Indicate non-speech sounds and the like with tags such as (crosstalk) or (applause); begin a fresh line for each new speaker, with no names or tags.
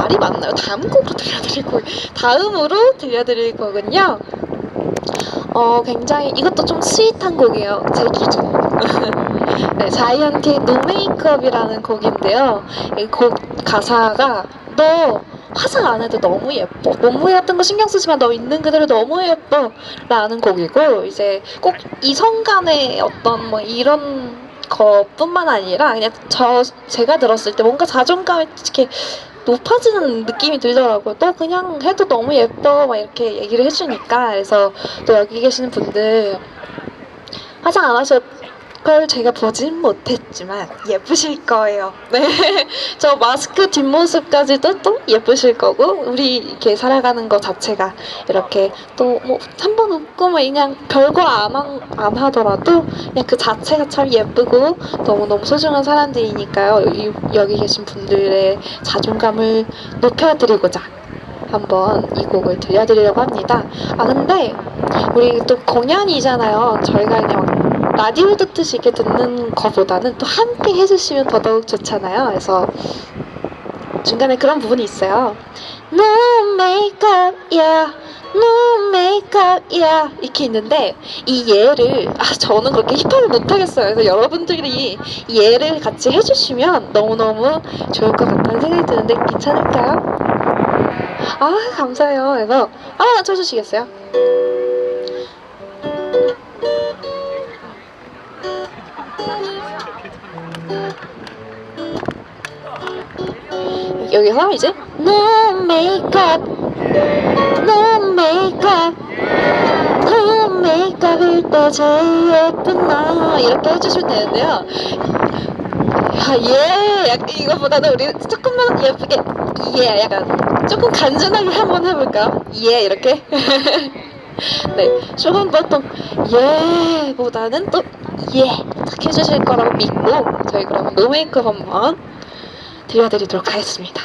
말이 많나요? 다음 곡으로 들려드릴 곡 다음으로 들려드릴 곡은요. 어 굉장히 이것도 좀 스윗한 곡이에요. 제 기준. (laughs) 네, 자이언티의 노 메이크업이라는 곡인데요. 이 곡 가사가 너 화장 안 해도 너무 예뻐. 몸무게 같은 거 신경 쓰지만 너 있는 그대로 너무 예뻐. 라는 곡이고, 이제 꼭 이성 간의 어떤 뭐 이런 것뿐만 아니라 그냥 저, 제가 들었을 때 뭔가 자존감이 이렇게 높아지는 느낌이 들더라고요. 또 그냥 해도 너무 예뻐. 막 이렇게 얘기를 해주니까. 그래서 또 여기 계시는 분들 화장 안 하셔도 걸 제가 보진 못했지만 예쁘실 거예요. (laughs) 네. 저 마스크 뒷모습까지도 또 예쁘실 거고, 우리 이렇게 살아가는 것 자체가 이렇게 또 뭐 한 번 웃고 뭐 그냥 별거 안, 한- 안 하더라도 그냥 그 자체가 참 예쁘고 너무너무 소중한 사람들이니까요. 이- 여기 계신 분들의 자존감을 높여드리고자 한번 이 곡을 들려드리려고 합니다. 아, 근데 우리 또 공연이잖아요. 저희가 그냥 막 라디오 듣듯이 이렇게 듣는 것보다는 또 함께 해주시면 더더욱 좋잖아요. 그래서 중간에 그런 부분이 있어요. No makeup, yeah. No makeup, yeah. 이렇게 있는데 이 예를 아 저는 그렇게 힙합을 못하겠어요. 그래서 여러분들이 이 예를 같이 해주시면 너무너무 좋을 것 같다는 생각이 드는데 괜찮을까요? 아 감사해요. 그래서 하나 쳐주시겠어요? 여기서 이제 No makeup, no makeup, no makeup일 때 제일 예쁜 나 이렇게 해주시면 되는데요. 아, 예, 약간 이거보다는 우리 조금만 예쁘게 예, 약간 조금 간지나게 한번 해볼까요? 예, 이렇게. (laughs) 네, 조금 보통 예보다는 또 예, 딱 해주실 거라고 믿고 저희 그럼 노메이크업 한번 들려드리도록 하겠습니다.